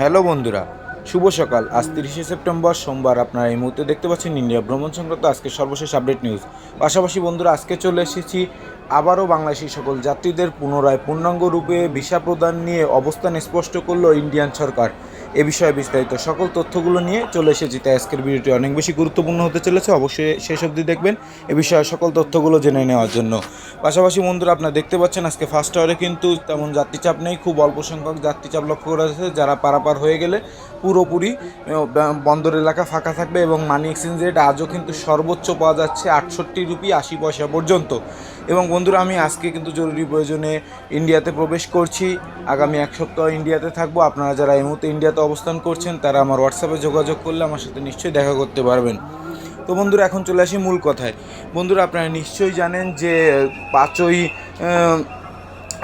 Hello বন্ধুরা, শুভ সকাল। আজ তিরিশে সেপ্টেম্বর, সোমবার আপনারা এই মুহূর্তে দেখতে পাচ্ছেন ইন্ডিয়া ভ্রমণ সংক্রান্ত আজকে সর্বশেষ আপডেট নিউজ পাশাপাশি বন্ধুরা, আজকে চলে এসেছি আবারও বাংলাদেশি সকল যাত্রীদের পুনরায় পূর্ণাঙ্গ রূপে ভিসা প্রদান নিয়ে অবস্থান স্পষ্ট করল ইন্ডিয়ান সরকার। এ বিষয়ে বিস্তারিত সকল তথ্যগুলো নিয়ে চলে এসেছি, তাই আজকের ভিডিওটি অনেক বেশি গুরুত্বপূর্ণ হতে চলেছে। অবশ্যই শেষ অবধি দেখবেন এ বিষয়ে সকল তথ্যগুলো জেনে নেওয়ার জন্য। পাশাপাশি বন্ধুরা, আপনারা দেখতে পাচ্ছেন আজকে ফার্স্ট আওয়ারে কিন্তু তেমন যাত্রীচাপ নেই, খুব অল্প সংখ্যক যাত্রীচাপ লক্ষ্য করা যাচ্ছে, যারা পারাপার হয়ে গেলে পুরোপুরি বন্দর এলাকা ফাঁকা থাকবে এবং মানি এক্সচেঞ্জ রেট আজও কিন্তু সর্বোচ্চ পাওয়া যাচ্ছে আটষট্টি রুপি আশি পয়সা পর্যন্ত। এবং বন্ধুরা, আমি আজকে কিন্তু জরুরি প্রয়োজনে ইন্ডিয়াতে প্রবেশ করছি। আগামী এক সপ্তাহ ইন্ডিয়াতে থাকব। আপনারা যারা এই মুহূর্তে ইন্ডিয়াতে অবস্থান করছেন, তারা আমার হোয়াটসঅ্যাপে যোগাযোগ করলে আমার সাথে নিশ্চয়ই দেখা করতে পারবেন। তো বন্ধুরা, এখন চলে আসি মূল কথায়। বন্ধুরা, আপনারা নিশ্চয়ই জানেন যে পাঁচই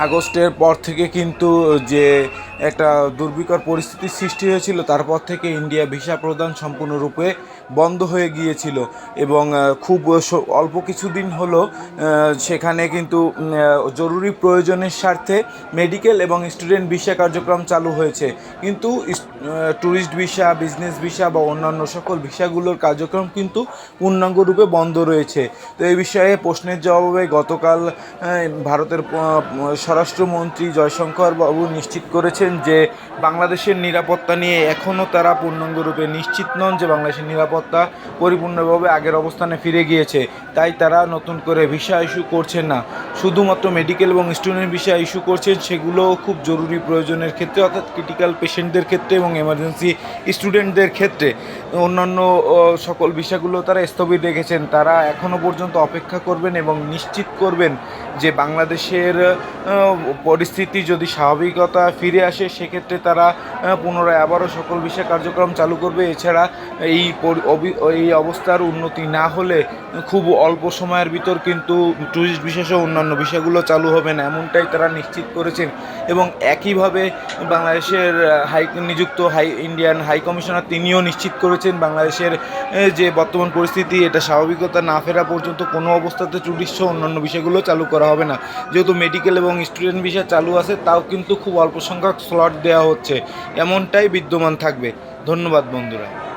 আগস্টের পর থেকে কিন্তু যে একটা দুর্বিকর পরিস্থিতির সৃষ্টি হয়েছিল, তারপর থেকে ইন্ডিয়া ভিসা প্রদান সম্পূর্ণরূপে বন্ধ হয়ে গিয়েছিল এবং খুব অল্প কিছুদিন হলো সেখানে কিন্তু জরুরি প্রয়োজনের স্বার্থে মেডিকেল এবং স্টুডেন্ট ভিসা কার্যক্রম চালু হয়েছে। কিন্তু ট্যুরিস্ট ভিসা, বিজনেস ভিসা বা অন্যান্য সকল ভিসাগুলোর কার্যক্রম কিন্তু পূর্ণাঙ্গ রূপে বন্ধ রয়েছে। তো এই বিষয়ে প্রশ্নের জবাবে গতকাল ভারতের স্বরাষ্ট্রমন্ত্রী জয়শঙ্কর বাবু নিশ্চিত করেছেন যে বাংলাদেশের নিরাপত্তা নিয়ে এখনও তারা পূর্ণাঙ্গরূপে নিশ্চিত নন যে বাংলাদেশের নিরাপত্তা পরিপূর্ণভাবে আগের অবস্থানে ফিরে গিয়েছে। তাই তারা নতুন করে ভিসা ইস্যু করছেন না। শুধুমাত্র মেডিকেল এবং স্টুডেন্ট ভিসা ইস্যু করছেন, সেগুলো খুব জরুরি প্রয়োজনের ক্ষেত্রে, অর্থাৎ ক্রিটিক্যাল পেশেন্টদের ক্ষেত্রে এবং এমার্জেন্সি স্টুডেন্টদের ক্ষেত্রে। অন্যান্য সকল বিষয়গুলো তারা স্থগিত রেখেছেন। তারা এখনও পর্যন্ত অপেক্ষা করবেন এবং নিশ্চিত করবেন যে বাংলাদেশের পরিস্থিতি যদি স্বাভাবিকতা ফিরে আসে, সেক্ষেত্রে তারা পুনরায় আবারও সকল বিষয় কার্যক্রম চালু করবে। এছাড়া এই এই অবস্থার উন্নতি না হলে খুব অল্প সময়ের ভিতর কিন্তু ট্যুরিস্ট বিশেষ অন্যান্য বিষয়গুলো চালু হবে না, এমনটাই তারা নিশ্চিত করেছেন। এবং একইভাবে বাংলাদেশের হাই, নিযুক্ত হাই, ইন্ডিয়ান হাই কমিশনার তিনিও নিশ্চিত করেছেন, বাংলাদেশের যে বর্তমান পরিস্থিতি, এটা স্বাভাবিকতা না ফেরা পর্যন্ত কোনো অবস্থাতে সহ অন্যান্য বিষয়গুলো চালু করা হবে না। যেহেতু মেডিকেল এবং স্টুডেন্ট ভিসা চালু আছে, তাও কিন্তু খুব অল্প সংখ্যক স্লট দেওয়া হচ্ছে। এমনটাই বিদ্যমান থাকবে। ধন্যবাদ বন্ধুরা।